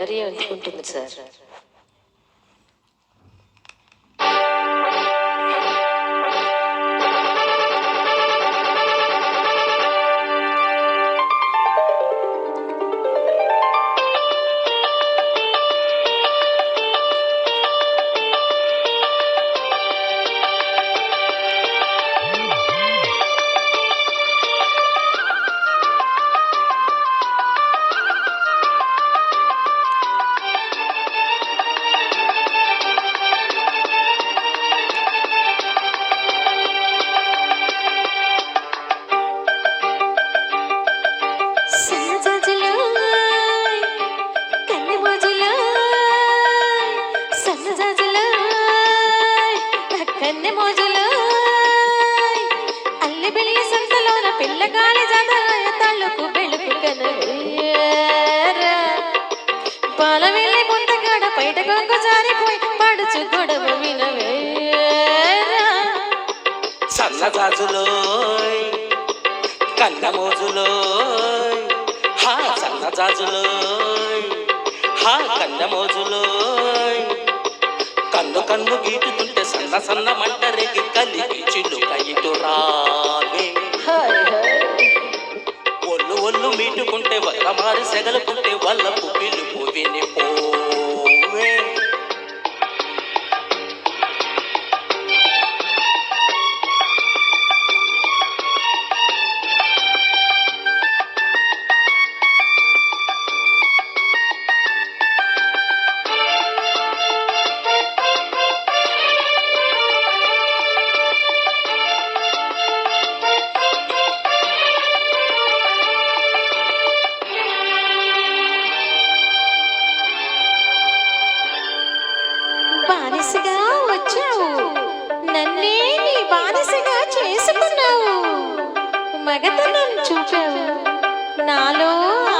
మరీ అనుకుంటుంది సార్ సన్నజాజులు గొంగ జారిపోయి పడుచు గొడవ వినవేరా సన్నజాజులోయ్ కన్నమోజులోయ్ హా సన్నజాజులోయ్ హా కన్నమోజులోయ్. కన్ను కన్ను గీటుతుంటే సన్న సన్న మంట రేగి కలిగి చిల్లుక ఇటు రావే ఒళ్ళు ఒళ్ళు మీటుకుంటే వల్ల మారి సెగలుకుంటే వల్ల పిలుపు బానిసగా వచ్చావు. నన్నే నీ బానిసగా చేసుకున్నావు. మగతనం చూపావు నాలో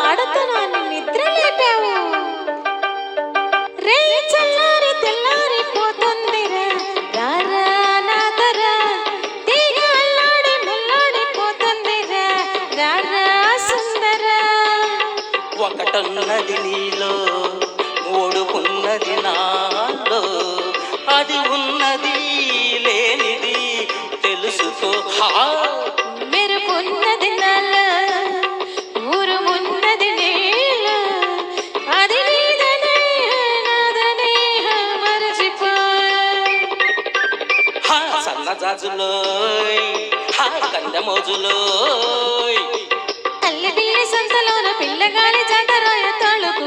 ఆడతనాన్ని నిద్ర లేపావు. రే చల్లారి తెల్లారి పోతుందిరా రారా నాదరా తీగ అల్లాడి ముల్లాడి పోతుందిరా రారా సుందరా. ఒకటున్నది నీలో ఓడుకున్నది నాలో అది ఉన్నది లేనిది తెలుసుకో. మెరుపున్నది ఊరుమున్నది నీల. అది పిల్లి సంతలోన పిల్లగాలి జాతరాయ తాళుకు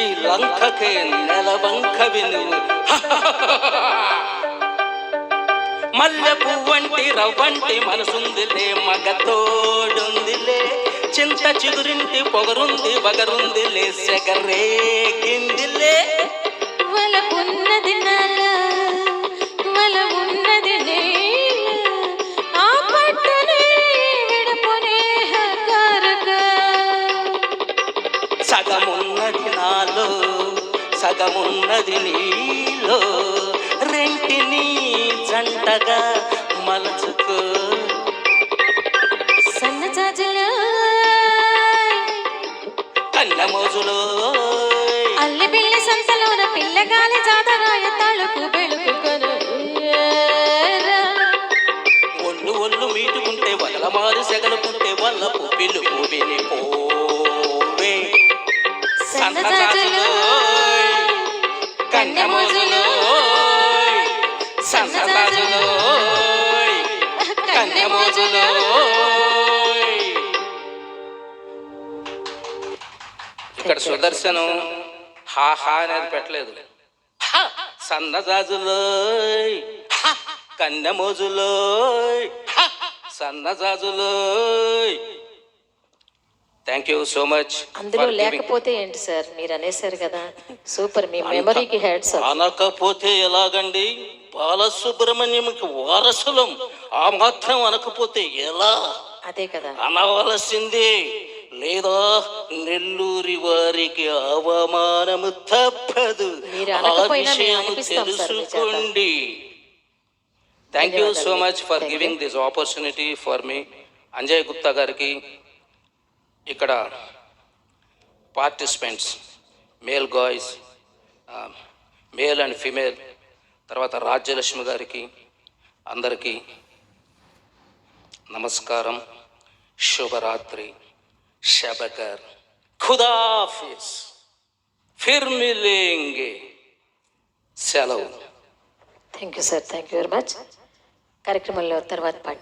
ఈ లంకకే నెలవంక వినువు మల్లె పువ్వంటి రవ్వంటి మనసుందిలే మగతోడుందిలే. చింత చిగురింటి పొగరుంది వగరుందిలే సెగరేగిందిలే. సగమున్నది నీలో రెంటిని జంటగా మలచుకో. సన్నజాజులు కన్నమోజులో అల్లి పిల్లి సంతలోన పిల్లగాలి జాతరాయ తళుకు బెళుకు కనువేరా ఒళ్ళు ఒళ్ళు మీటుకుంటే వదలమారు సెగలుకుంటే వల్ల పువ్విలు పువ్విని పోవే. సన్నజాజులు కన్నమోజులో సన్నజాజులో కన్నమోజులో ఇక్కడ సుదర్శనం హా హా అనేది పెట్టలేదు హ, సన్నజాజులోయ్ హ, కన్నెమోజులోయ్ హ, సన్నజాజులు థ్యాంక్ యూ సో మచ్ అందులో లేకపోతే ఏంటి సార్? మీరు అనేసారు కదా. సూపర్ మీ మెమరీకి హెడ్స్ అనకపోతే ఎలాగండి? బాలసుబ్రహ్మణ్యంకి వారసులం. ఆ మాత్రం అనకపోతే ఎలా? అదే కదా. అనవలసిందే. లేదా నెల్లూరి వారికి అవమానము తప్పదు. ఆ విషయం. తెలుసుకోండి. Thank you so. Much for. Giving this opportunity for me Anjay Gupta గారికి ఇక్కడ participants male guys male and female తర్వాత రాజ్యలక్ష్మి గారికి అందరికీ నమస్కారం. శుభరాత్రి. శబకర్. ఖుదాఫీస్ ఫిర్మిలింగ్ సెలవు. Thank you sir thank you very much కార్యక్రమంలో తర్వాత పాట.